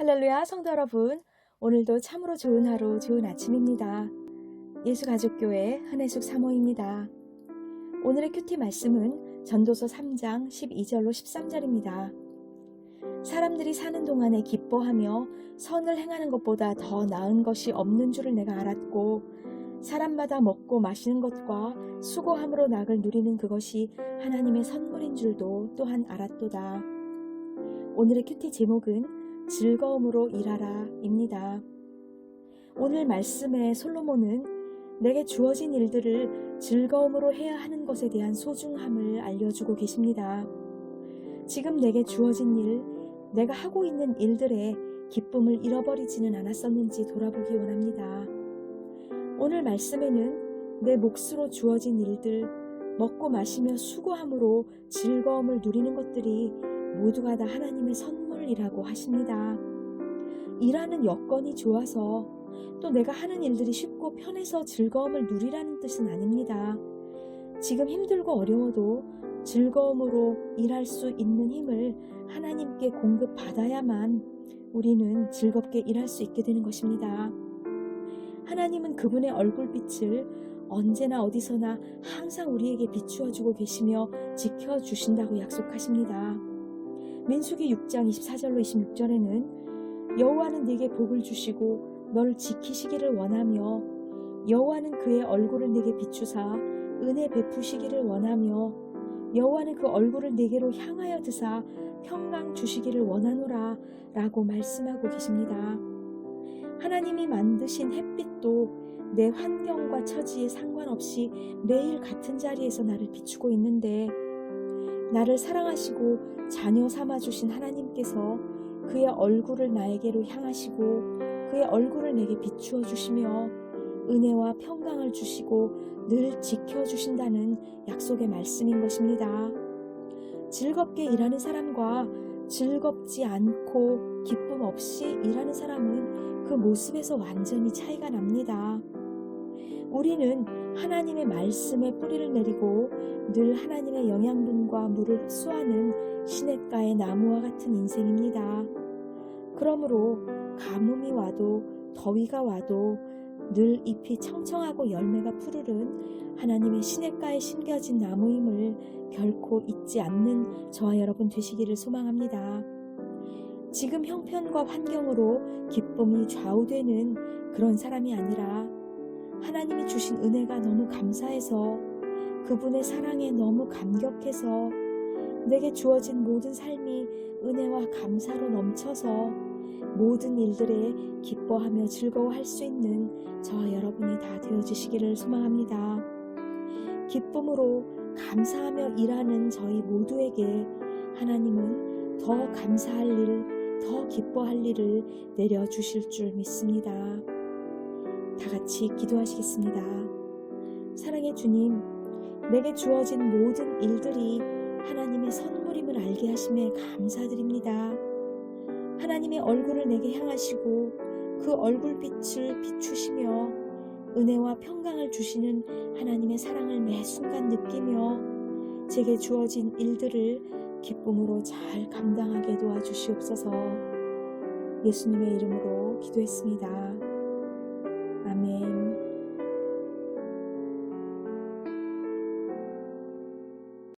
할렐루야 성도 여러분. 오늘도 참으로 좋은 하루 좋은 아침입니다. 예수 가족교회 한혜숙 사모입니다. 오늘의 큐티 말씀은 전도서 3장 12절로 13절입니다. 사람들이 사는 동안에 기뻐하며 선을 행하는 것보다 더 나은 것이 없는 줄을 내가 알았고 사람마다 먹고 마시는 것과 수고함으로 낙을 누리는 그것이 하나님의 선물인 줄도 또한 알았도다. 오늘의 큐티 제목은 즐거움으로 일하라 입니다. 오늘 말씀의 솔로몬은 내게 주어진 일들을 즐거움으로 해야 하는 것에 대한 소중함을 알려주고 계십니다. 지금 내게 주어진 일, 내가 하고 있는 일들에 기쁨을 잃어버리지는 않았었는지 돌아보기 원합니다. 오늘 말씀에는 내 몫으로 주어진 일들, 먹고 마시며 수고함으로 즐거움을 누리는 것들이 모두가 다 하나님의 선물이라고 하십니다. 일하는 여건이 좋아서 또 내가 하는 일들이 쉽고 편해서 즐거움을 누리라는 뜻은 아닙니다. 지금 힘들고 어려워도 즐거움으로 일할 수 있는 힘을 하나님께 공급받아야만 우리는 즐겁게 일할 수 있게 되는 것입니다. 하나님은 그분의 얼굴빛을 언제나 어디서나 항상 우리에게 비추어 주고 계시며 지켜 주신다고 약속하십니다. 민수기 6장 24절로 26절에는 여호와는 네게 복을 주시고 너를 지키시기를 원하며 여호와는 그의 얼굴을 네게 비추사 은혜 베푸시기를 원하며 여호와는 그 얼굴을 네게로 향하여 드사 평강 주시기를 원하노라 라고 말씀하고 계십니다. 하나님이 만드신 햇빛도 내 환경과 처지에 상관없이 매일 같은 자리에서 나를 비추고 있는데 나를 사랑하시고 자녀 삼아 주신 하나님께서 그의 얼굴을 나에게로 향하시고 그의 얼굴을 내게 비추어 주시며 은혜와 평강을 주시고 늘 지켜 주신다는 약속의 말씀인 것입니다. 즐겁게 일하는 사람과 즐겁지 않고 기쁨 없이 일하는 사람은 그 모습에서 완전히 차이가 납니다. 우리는 하나님의 말씀에 뿌리를 내리고 늘 하나님의 영양분과 물을 흡수하는 시냇가의 나무와 같은 인생입니다. 그러므로 가뭄이 와도 더위가 와도 늘 잎이 청청하고 열매가 푸르른 하나님의 시냇가에 심겨진 나무임을 결코 잊지 않는 저와 여러분 되시기를 소망합니다. 지금 형편과 환경으로 기쁨이 좌우되는 그런 사람이 아니라 하나님이 주신 은혜가 너무 감사해서 그분의 사랑에 너무 감격해서 내게 주어진 모든 삶이 은혜와 감사로 넘쳐서 모든 일들에 기뻐하며 즐거워할 수 있는 저와 여러분이 다 되어주시기를 소망합니다. 기쁨으로 감사하며 일하는 저희 모두에게 하나님은 더 감사할 일, 더 기뻐할 일을 내려주실 줄 믿습니다. 다 같이 기도하시겠습니다. 사랑의 주님, 내게 주어진 모든 일들이 하나님의 선물임을 알게 하심에 감사드립니다. 하나님의 얼굴을 내게 향하시고 그 얼굴빛을 비추시며 은혜와 평강을 주시는 하나님의 사랑을 매 순간 느끼며 제게 주어진 일들을 기쁨으로 잘 감당하게 도와주시옵소서 예수님의 이름으로 기도했습니다. 아멘.